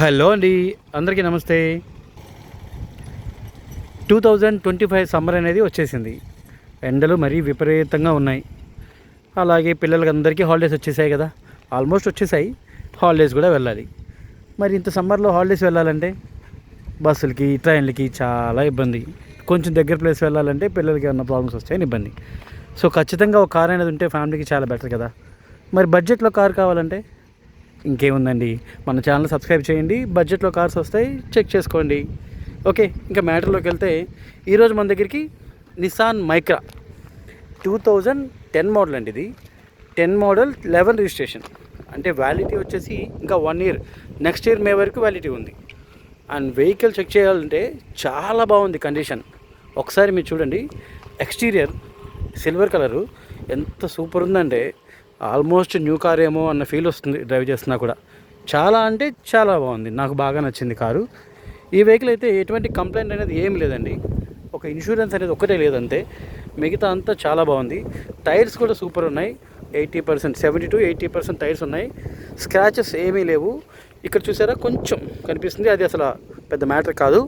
Hello అండి అందరికీ నమస్తే. Two thousand twenty five summer అనేది వచ్చేసింది. ఎండలు మరీ విపరీతంగా ఉన్నాయి. అలాగే పిల్లలకి అందరికీ హాలిడేస్ వచ్చేసాయి కదా. ఆల్మోస్ట్ వచ్చేసాయి. హాలిడేస్ కూడా వెళ్ళాలి. మరి ఇంత సమ్మర్లో హాలిడేస్ వెళ్ళాలంటే? బస్సులకి ట్రైన్లకి చాలా ఇబ్బంది. కొంచెం దగ్గర ప్లేస్ వెళ్ళాలంటే పిల్లలకి ఏమన్నా ప్రాబ్లమ్స్ వస్తాయని ఇబ్బంది. సో ఖచ్చితంగా ఒక కార్ అనేది ఉంటే ఫ్యామిలీకి చాలా బెటర్ కదా. మరి బడ్జెట్లో కార్ కావాలంటే? ఇంకేముందండి? మన ఛానల్ సబ్స్క్రైబ్ చేయండి. బడ్జెట్లో కార్స్ వస్తాయి. చెక్ చేసుకోండి. ఓకే ఇంకా మ్యాటర్లోకి వెళ్తే ఈరోజు మన దగ్గరికి Nissan Micra two thousand ten model అండి ఇది. టెన్ మోడల్ లెవెన్ రిజిస్ట్రేషన్ అంటే వ్యాలిటీ వచ్చేసి ఇంకా one year next year May వరకు వ్యాలిటీ ఉంది. అండ్ వెహికల్ చెక్ చేయాలంటే చాలా బాగుంది కండిషన్ ఒకసారి మీరు చూడండి. ఎక్స్టీరియర్ సిల్వర్ కలరు ఎంత సూపర్ ఉందంటే ఆల్మోస్ట్ న్యూ కార్ ఏమో అన్న ఫీల్ వస్తుంది డ్రైవ్ చేస్తున్నా కూడా. చాలా అంటే చాలా బాగుంది. నాకు బాగా నచ్చింది కారు. ఈ వెహికల్ అయితే ఎటువంటి కంప్లైంట్ అనేది ఏం లేదండి. ఒక ఇన్సూరెన్స్ అనేది ఒకటే లేదంతే మిగతా అంతా చాలా బాగుంది. టైర్స్ కూడా సూపర్ ఉన్నాయి. Eighty percent seventy to eighty percent tyres ఉన్నాయి. స్క్రాచెస్ ఏమీ లేవు. ఇక్కడ చూసారా కొంచెం కనిపిస్తుంది. అది అసలు పెద్ద మ్యాటర్ కాదు.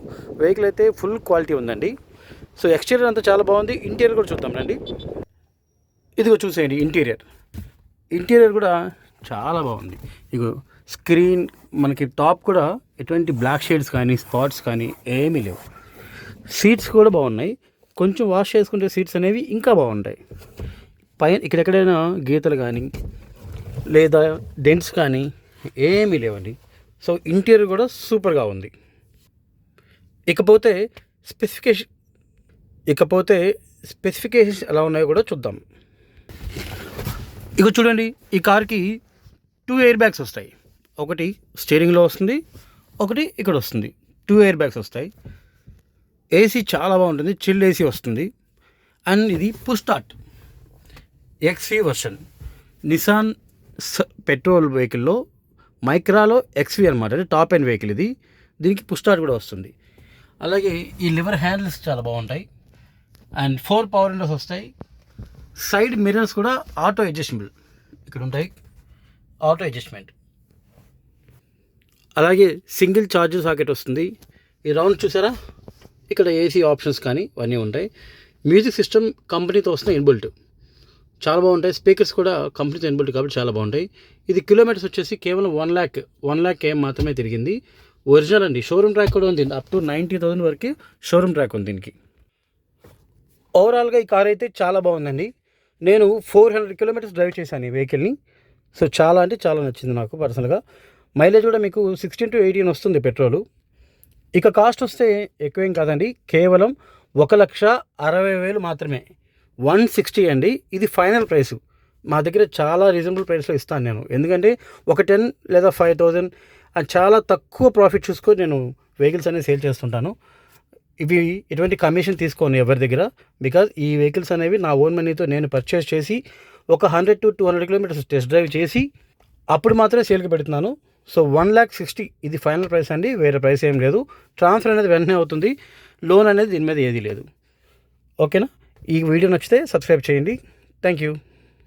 వెహికల్ అయితే ఫుల్ క్వాలిటీ ఉందండి. సో ఎక్స్టీరియర్ అంతా చాలా బాగుంది. ఇంటీరియర్ కూడా చూద్దాం రండి. ఇదిగో చూసేయండి ఇంటీరియర్. ఇంటీరియర్ కూడా చాలా బాగుంది. ఇగో స్క్రీన్ మనకి టాప్ కూడా ఎటువంటి బ్లాక్ షేడ్స్ కానీ స్పాట్స్ కానీ ఏమీ లేవు. సీట్స్ కూడా బాగున్నాయి. కొంచెం వాష్ చేసుకుంటే సీట్స్ అనేవి ఇంకా బాగుంటాయి. పైన ఇక్కడెక్కడైనా గీతలు కానీ లేదా డెంట్స్ కానీ ఏమీ లేవండి. సో ఇంటీరియర్ కూడా సూపర్గా ఉంది. ఇకపోతే స్పెసిఫికేషన్ ఇకపోతే స్పెసిఫికేషన్స్ ఎలా ఉన్నాయో కూడా చూద్దాం. ఇక చూడండి ఈ కార్కి టూ ఎయిర్ బ్యాగ్స్ వస్తాయి. ఒకటి స్టీరింగ్లో వస్తుంది ఒకటి ఇక్కడ వస్తుంది. టూ ఎయిర్ బ్యాగ్స్ వస్తాయి. ఏసీ చాలా బాగుంటుంది చిల్ ఏసీ వస్తుంది. అండ్ ఇది push XV XV version Nissan స- పెట్రోల్ వెహికల్లో మైక్రాలో ఎక్స్వీ అనమాట అంటే టాప్ ఎండ్ వెహికల్ ఇది. దీనికి పుష్ కూడా వస్తుంది. అలాగే ఈ లివర్ హ్యాండిల్స్ చాలా బాగుంటాయి. అండ్ ఫోర్ పవర్ విండోస్ వస్తాయి. సైడ్ మిర్రర్స్ కూడా ఆటో అడ్జస్టబుల్. ఇక్కడ ఉంటాయి ఆటో అడ్జస్ట్మెంట్. అలాగే సింగిల్ ఛార్జర్ సాకెట్ వస్తుంది. ఈ రౌండ్ చూసారా? ఇక్కడ ఏసీ ఆప్షన్స్ కానీ ఇవన్నీ ఉంటాయి. మ్యూజిక్ సిస్టమ్ కంపెనీతో వస్తున్న ఇన్బుల్ట్. చాలా బాగుంటాయి. స్పీకర్స్ కూడా కంపెనీతో ఇన్బుల్ట్ కాబట్టి చాలా బాగుంటాయి. ఇది కిలోమీటర్స్ వచ్చేసి కేవలం వన్ ల్యాక్ వన్ ల్యాక్ ఏం మాత్రమే తిరిగింది. ఒరిజినల్ అండి. షోరూమ్ ట్రాక్ కూడా ఉంది. అప్ టు నైంటీ థౌసండ్ వరకు షోరూమ్ ట్రాక్ ఉంది దీనికి. ఓవరాల్గా ఈ కార్ అయితే చాలా బాగుందండి. నేను ఫోర్ హండ్రెడ్ కిలోమీటర్స్ డ్రైవ్ చేశాను ఈ వెహికల్ని. సో చాలా అంటే చాలా నచ్చింది నాకు పర్సనల్గా. మైలేజ్ కూడా మీకు సిక్స్టీన్ టు ఎయిటీన్ వస్తుంది పెట్రోలు. ఇక కాస్ట్ వస్తే ఎక్కువేం కాదండి. కేవలం ఒక లక్ష అరవై వేలు మాత్రమే. వన్ సిక్స్టీ అండి. ఇది ఫైనల్ ప్రైస్. మా దగ్గర చాలా రీజనబుల్ ప్రైస్లో ఇస్తాను నేను. ఎందుకంటే ఒక టెన్ లేదా ఫైవ్ థౌజండ్ అండ్ చాలా తక్కువ ప్రాఫిట్ చూసుకొని నేను వెహికల్స్ అనేది సేల్ చేస్తుంటాను. ఇవి ఎటువంటి కమిషన్ తీసుకోను ఎవరి దగ్గర బికాజ్ ఈ వెహికల్స్ అనేవి నా ఓన్ మనీతో నేను పర్చేస్ చేసి ఒక hundred to two hundred kilometres test drive చేసి అప్పుడు మాత్రమే సేల్కి పెడుతున్నాను. సో వన్ ల్యాక్ సిక్స్టీ ఇది ఫైనల్ ప్రైస్ అండి వేరే ప్రైస్ ఏం లేదు. ట్రాన్స్ఫర్ అనేది వెంటనే అవుతుంది. లోన్ అనేది దీని మీద ఏది లేదు. ఓకేనా ఈ వీడియో నచ్చితే సబ్స్క్రైబ్ చేయండి. Thank you